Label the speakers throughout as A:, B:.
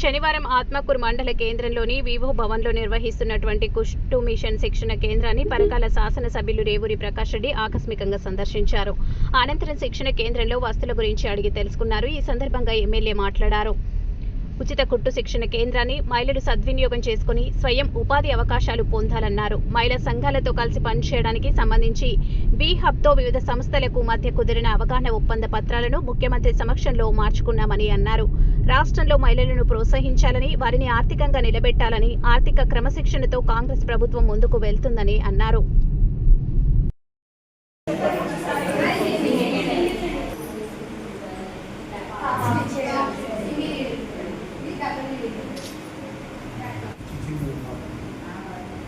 A: శనివారం ఆత్మకూరు మండల కేంద్రంలోని వివో భవన్లో నిర్వహిస్తున్నటువంటి కుష్టు మిషన్ శిక్షణ కేంద్రాన్ని పరకాల శాసనసభ్యులు రేవూరి ప్రకాష్ రెడ్డి ఆకస్మికంగా సందర్శించారు. అనంతరం శిక్షణ కేంద్రంలో వస్తువుల గురించి అడిగి తెలుసుకున్నారు. ఈ సందర్భంగా ఎమ్మెల్యే మాట్లాడారు. ఉచిత కుట్టు శిక్షణ కేంద్రాన్ని మహిళలు సద్వినియోగం చేసుకుని స్వయం ఉపాధి అవకాశాలు పొందాలన్నారు. మహిళా సంఘాలతో కలిసి పనిచేయడానికి సంబంధించి బీ హబ్తో వివిధ సంస్థలకు మధ్య కుదిరిన అవగాహన ఒప్పంద పత్రాలను ముఖ్యమంత్రి సమక్షంలో మార్చుకున్నామని అన్నారు. రాష్ట్రంలో మహిళలను ప్రోత్సహించాలని వారిని ఆర్థికంగా నిలబెట్టాలని ఆర్థిక క్రమశిక్షణతో కాంగ్రెస్ ప్రభుత్వం ముందుకు వెళ్తుందని అన్నారు.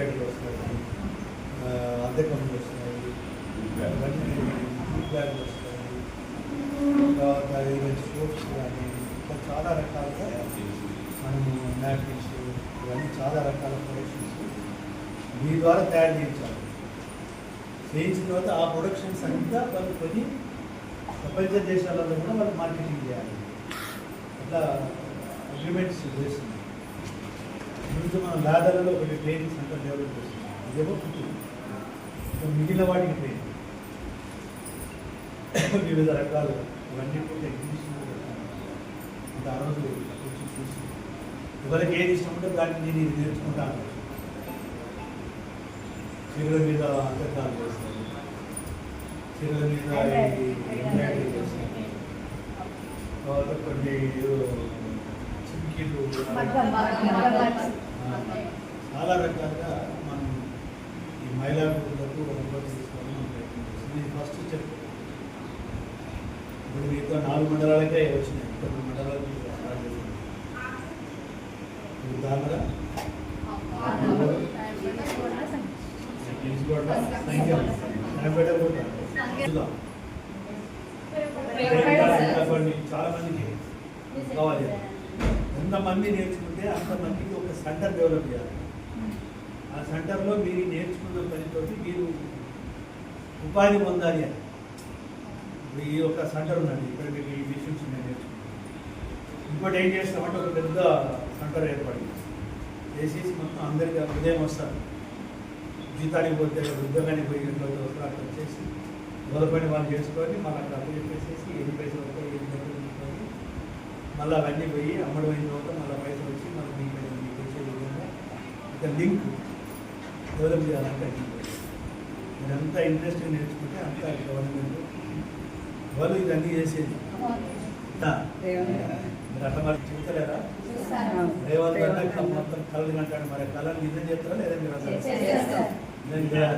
B: ఎంబ్రాయిడరీ వస్తాయి ఆ, అద్దె పనులు వస్తాయి ఇవన్నీ జూట్ బ్యాగులు వస్తాయి తర్వాత ఈవెన్ సోప్స్ కానీ ఇంకా చాలా రకాలుగా మనము నాప్కిన్స్ ఇవన్నీ చాలా రకాల ప్రొడక్షన్స్ మీ ద్వారా తయారు చేయించాలి చేయించిన తర్వాత ఆ ప్రొడక్షన్స్ అంతా వాళ్ళు కొని ప్రపంచ దేశాలలో కూడా వాళ్ళు మార్కెటింగ్ చేయాలి అట్లా అగ్రిమెంట్స్ చేస్తున్నాం ముందు మనం లాదర్లలో ఒకటి ట్రైనింగ్ సెంటర్ డెవలప్ చేస్తున్నాం ఇదేమో పుట్టింది మిగిలిన వాటికి ట్రైనింగ్ వివిధ రకాలు ఇవన్నీ కూడా ఎగ్జిబిషన్ ఆ రోజు వచ్చి చూసి ఎవరికి ఏది ఇష్టం ఉంటే దాన్ని నేను ఇది నేర్చుకుంటాను చీరల మీద అంతర్కాలు చేస్తాను చీరల మీద చేస్తాను తర్వాత కొన్ని చిమ్కీలు చాలా రకాలుగా మనం ఈ మహిళా గ్రూపులకు అనుమతి తీసుకోవాలని మనం ప్రయత్నం చేస్తున్నాం. ఇది ఫస్ట్ చెప్పు ఇంకా నాలుగు మండలాలకే వచ్చినాయి. కొన్ని మండలాలకు స్టార్ట్ ఇంకా చాలా మందికి కావాలి ఎంతమంది నేర్చుకుంటే అంతమందికి ఒక సెంటర్ డెవలప్ చేయాలి. ఆ సెంటర్లో మీరు నేర్చుకున్న పనితోటి మీరు ఉపాధి పొందాలి అని. ఇప్పుడు ఈ ఒక సెంటర్ ఉన్నది ఇక్కడ మీకు ఈ మిషన్స్ ఉన్నాయి నేర్చుకుంటాం. ఇంకోటి ఏం చేస్తామంటే ఒక పెద్ద సెంటర్ ఏర్పడింది. చేసేసి మొత్తం అందరికీ ఉదయం వస్తారు. జీతానికి పోతే ఉద్యోగానికి పోయి ఇంట్లో వస్తారు అక్కడ చేసి మొదలుపైన వాళ్ళు చేసుకొని మళ్ళీ అక్కడ అప్పు చెప్పేసేసి ఎన్ని పైసలు వస్తాయి ఎన్ని డబ్బులు తీసుకొని మళ్ళీ అవన్నీ పోయి అమ్మడం అయిన తర్వాత మళ్ళీ పైసలు వచ్చి మళ్ళీ మీకు మీకు వచ్చే విధంగా ఒక లింక్ డెవలప్ చేయాలంటే మీరు ఎంత ఇంట్రెస్ట్ నేర్చుకుంటే అంత గవర్నమెంట్ వాళ్ళు ఇవన్నీ చేసేది. మీరు అట్లా మరి చూస్తలేరా రేవంత్ అట్లా మొత్తం కళ్ళు అంటాడు మరి కళను నిజం చేస్తారా లేదా మీరు అసలు మంచిగా